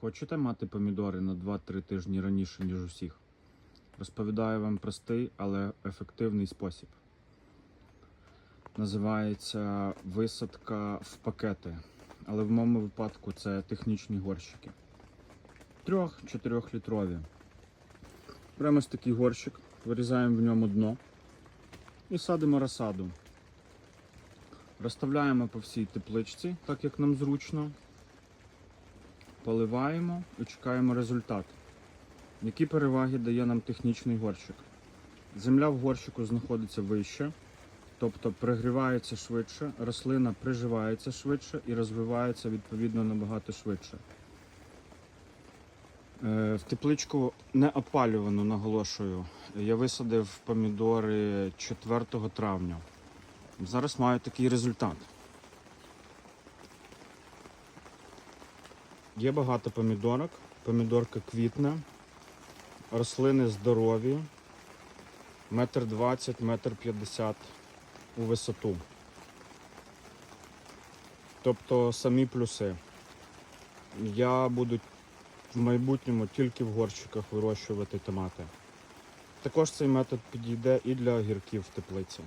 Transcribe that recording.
Хочете мати помідори на 2-3 тижні раніше, ніж усіх? Розповідаю вам простий, але ефективний спосіб. Називається висадка в пакети. Але в моєму випадку це технічні горщики. 3-4 літрові. Беремо такий горщик, вирізаємо в ньому дно і садимо розсаду. Розставляємо по всій тепличці, так як нам зручно. Поливаємо і чекаємо результат. Які переваги дає нам технічний горщик? Земля в горщику знаходиться вище, тобто пригрівається швидше, рослина приживається швидше і розвивається відповідно набагато швидше. Е, В тепличку не опалювану, наголошую. Я висадив помідори 4 травня. Зараз маю такий результат. Є багато помідорок, помідорка квітне, рослини здорові, метр двадцять, метр п'ятдесят у висоту. Тобто самі плюси. Я буду в майбутньому тільки в горщиках вирощувати томати. Також цей метод підійде і для огірків в теплиці.